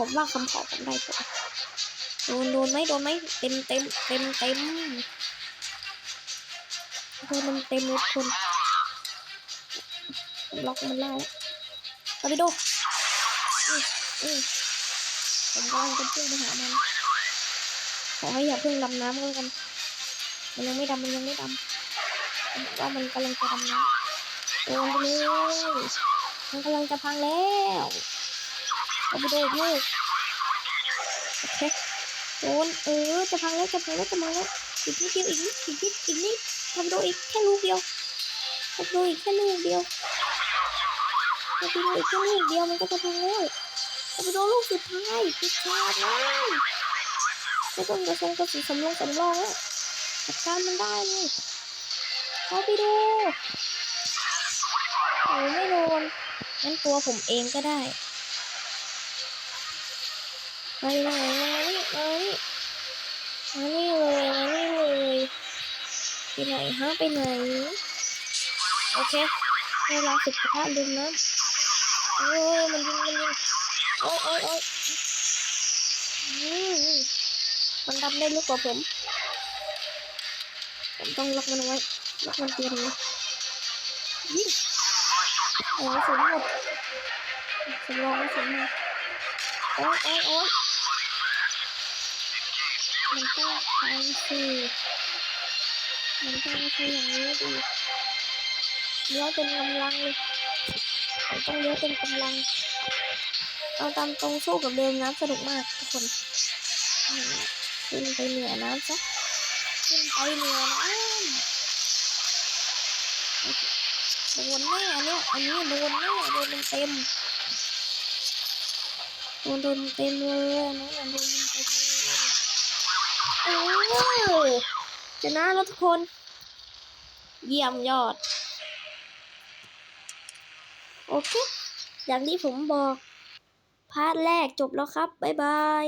ผมว่าคำขอผมได้ผลโดนโดนไหมโดนไหมเต็มเต็มเต็มเต็มโดนมันเต็มเลยทุกคนล็อกมันได้แล้วตาไปดูอืออผมกำลังจะพุ่งไปหามันขอให้อย่าเพิ่งดำน้ำก็แล้วกัน มันยังไม่ดำมันยังไม่ดำว่ามันกำลังจะดำน้ำโดนไปเลยมันกำลังจะพังแล้ว เอาไปดูอีกลูกโอเคโดนเออจะพังแล้วจะพังแล้วจะพังแล้วอีกนิดเดียวอีกนิดอีกนิดอีกนิดทำโดอีกแค่ลูกเดียวทำโดอีกแค่ลูกเดียวทำโดอีกแค่ลูกเดียวมันก็จะพังแล้วทำโดลูกสุดท้ายสุดท้ายนะไม่ต้องกระทงกระสุนสำรองสำรองแล้วจัดการมันได้เลยเอาไปดูโอ้ไม่โดนงั้นตัวผมเองก็ได้ ไปไหนมานี่มานี่มานี่เลยมานี่เลยไปไหนฮะไปไหนโอเคเวลาสิบกระทะลืมน้ำโอ้มันยิงมันยิงโอ้ยโอ้ยโอ้ยมันดำได้ลึกกว่าผม ผมต้องล็อกมันไว้ล็อกมันเตียนเลยยิงโอ้ยสมหมดสมรองสมมาโอ้ยโอ้ยโอ้ย มันต้องสิมันต้องใช้อย่างนี้ดิเลี้ยวเต็มกำลังเลยผมต้องเลี้ยวเต็มกำลังเอาตามตรงสู้กับเดิมน้ำสนุกมากทุกคนขึ้นไปเหนือน้ำซะขึ้นไปเหนือน้ำโดนแน่เนี่ยอันนี้โดนแน่โดนเต็มโดนเต็มเลยอันนี้โดนเต็มเลยโอ้ย ชนะแล้วทุกคน เยี่ยมยอด โอเค อย่างที่ผมบอก พาร์ทแรกจบแล้วครับ บ๊ายบาย